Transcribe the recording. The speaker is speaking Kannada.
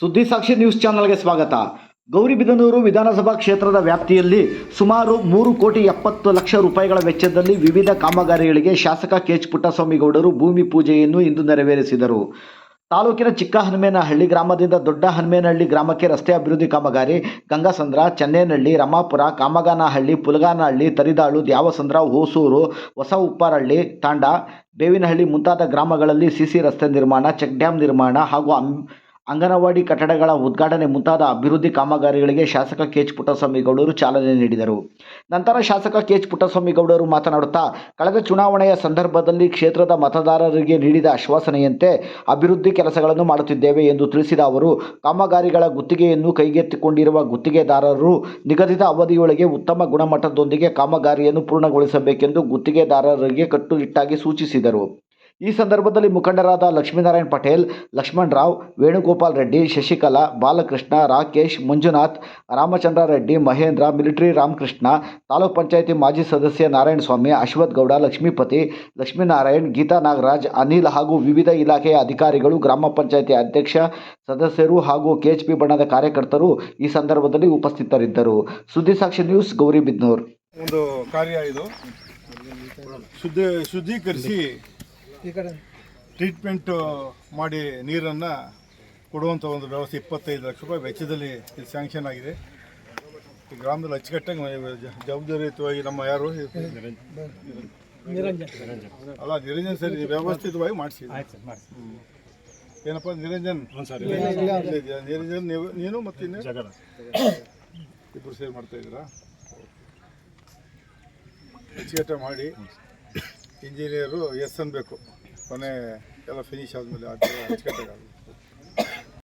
ಸುದ್ದಿ ಸಾಕ್ಷಿ ನ್ಯೂಸ್ ಚಾನಲ್ಗೆ ಸ್ವಾಗತ. ಗೌರಿಬಿದನೂರು ವಿಧಾನಸಭಾ ಕ್ಷೇತ್ರದ ವ್ಯಾಪ್ತಿಯಲ್ಲಿ ಸುಮಾರು ಮೂರು ಕೋಟಿ ಎಪ್ಪತ್ತು ಲಕ್ಷ ರೂಪಾಯಿಗಳ ವೆಚ್ಚದಲ್ಲಿ ವಿವಿಧ ಕಾಮಗಾರಿಗಳಿಗೆ ಶಾಸಕ ಕೆಎಚ್ ಪುಟ್ಟಸ್ವಾಮಿಗೌಡರು ಭೂಮಿ ಪೂಜೆಯನ್ನು ಇಂದು ನೆರವೇರಿಸಿದರು. ತಾಲೂಕಿನ ಚಿಕ್ಕ ಹನುಮೇನಹಳ್ಳಿ ಗ್ರಾಮದಿಂದ ದೊಡ್ಡ ಹನುಮೇನಹಳ್ಳಿ ಗ್ರಾಮಕ್ಕೆ ರಸ್ತೆ ಅಭಿವೃದ್ಧಿ ಕಾಮಗಾರಿ, ಗಂಗಾಸಂದ್ರ, ಚನ್ನೇನಹಳ್ಳಿ, ರಮಾಪುರ, ಕಾಮಗಾನಹಳ್ಳಿ, ಪುಲಗಾನಹಳ್ಳಿ, ತರಿದಾಳು, ದ್ಯಾವಸಂದ್ರ, ಹೊಸೂರು ಹೊಸ ಉಪ್ಪಾರಹಳ್ಳಿ ತಾಂಡ, ಬೇವಿನಹಳ್ಳಿ ಮುಂತಾದ ಗ್ರಾಮಗಳಲ್ಲಿ ಸಿಸಿ ರಸ್ತೆ ನಿರ್ಮಾಣ, ಚೆಕ್ ಡ್ಯಾಮ್ ನಿರ್ಮಾಣ ಹಾಗೂ ಅಂಗನವಾಡಿ ಕಟ್ಟಡಗಳ ಉದ್ಘಾಟನೆ ಮುಂತಾದ ಅಭಿವೃದ್ಧಿ ಕಾಮಗಾರಿಗಳಿಗೆ ಶಾಸಕ ಕೆ ಪುಟ್ಟಸ್ವಾಮಿ ಗೌಡರು ಚಾಲನೆ ನೀಡಿದರು. ನಂತರ ಶಾಸಕ ಕೆ ಪುಟ್ಟಸ್ವಾಮಿ ಗೌಡರು ಮಾತನಾಡುತ್ತಾ, ಕಳೆದ ಚುನಾವಣೆಯ ಸಂದರ್ಭದಲ್ಲಿ ಕ್ಷೇತ್ರದ ಮತದಾರರಿಗೆ ನೀಡಿದ ಆಶ್ವಾಸನೆಯಂತೆ ಅಭಿವೃದ್ಧಿ ಕೆಲಸಗಳನ್ನು ಮಾಡುತ್ತಿದ್ದೇವೆ ಎಂದು ತಿಳಿಸಿದ ಅವರು, ಕಾಮಗಾರಿಗಳ ಗುತ್ತಿಗೆಯನ್ನು ಕೈಗೆತ್ತಿಕೊಂಡಿರುವ ಗುತ್ತಿಗೆದಾರರು ನಿಗದಿತ ಅವಧಿಯೊಳಗೆ ಉತ್ತಮ ಗುಣಮಟ್ಟದೊಂದಿಗೆ ಕಾಮಗಾರಿಯನ್ನು ಪೂರ್ಣಗೊಳಿಸಬೇಕೆಂದು ಗುತ್ತಿಗೆದಾರರಿಗೆ ಕಟ್ಟುನಿಟ್ಟಾಗಿ ಸೂಚಿಸಿದರು. ಈ ಸಂದರ್ಭದಲ್ಲಿ ಮುಖಂಡರಾದ ಲಕ್ಷ್ಮೀನಾರಾಯಣ್ ಪಟೇಲ್, ಲಕ್ಷ್ಮಣ್ ರಾವ್, ವೇಣುಗೋಪಾಲ್ ರೆಡ್ಡಿ, ಶಶಿಕಲಾ, ಬಾಲಕೃಷ್ಣ, ರಾಕೇಶ್, ಮಂಜುನಾಥ್, ರಾಮಚಂದ್ರ ರೆಡ್ಡಿ, ಮಹೇಂದ್ರ, ಮಿಲಿಟರಿ ರಾಮಕೃಷ್ಣ, ತಾಲೂಕ್ ಪಂಚಾಯಿತಿ ಮಾಜಿ ಸದಸ್ಯ ನಾರಾಯಣಸ್ವಾಮಿ ಅಶ್ವಥ್ ಗೌಡ ಲಕ್ಷ್ಮೀಪತಿ, ಲಕ್ಷ್ಮೀನಾರಾಯಣ್, ಗೀತಾ ನಾಗರಾಜ್, ಅನಿಲ್ ಹಾಗೂ ವಿವಿಧ ಇಲಾಖೆಯ ಅಧಿಕಾರಿಗಳು, ಗ್ರಾಮ ಪಂಚಾಯಿತಿ ಅಧ್ಯಕ್ಷ, ಸದಸ್ಯರು ಹಾಗೂ ಕೆಎಚ್ಪಿ ಬಣದ ಕಾರ್ಯಕರ್ತರು ಈ ಸಂದರ್ಭದಲ್ಲಿ ಉಪಸ್ಥಿತರಿದ್ದರು. ಸುದ್ದಿ ಸಾಕ್ಷಿ ನ್ಯೂಸ್ ಗೌರಿಬಿದ್ನೂರ್ ಒಂದು ಕಾರ್ಯ ಇದು. ಟ್ರೀಟ್ಮೆಂಟ್ ಮಾಡಿ ನೀರನ್ನು ಕೊಡುವಂಥ ಒಂದು ವ್ಯವಸ್ಥೆ ಇಪ್ಪತ್ತೈದು ಲಕ್ಷ ರೂಪಾಯಿ ವೆಚ್ಚದಲ್ಲಿ ಇದು ಸ್ಯಾಂಕ್ಷನ್ ಆಗಿದೆ. ಈ ಗ್ರಾಮದಲ್ಲಿ ಅಚ್ಚುಕಟ್ಟಾಗಿ ಜವಾಬ್ದಾರಿಯುತವಾಗಿ ನಮ್ಮ ಯಾರು? ಅಲ್ಲ ನಿರಂಜನ್ ಸರಿ ವ್ಯವಸ್ಥಿತವಾಗಿ ಮಾಡಿಸಿ. ಏನಪ್ಪ ನಿರಂಜನ್? ನಿರಂಜನ್ ನೀವು ನೀನು ಮತ್ತೆ ಇನ್ನು? ಇಬ್ಬರು ಸೇರ್ ಮಾಡ್ತಾ ಇದ್ದೀರಾ? ಅಚ್ಚುಕಟ್ಟಾಗಿ ಮಾಡಿ. ಇಂಜಿನಿಯರು ಎಸ್ ಅನ್ಬೇಕು ಕೊನೆ ಎಲ್ಲ ಫಿನಿಶ್ ಆದಮೇಲೆ ಅಚ್ಚುಕಟ್ಟಾಗಿ ಆಗಲಿ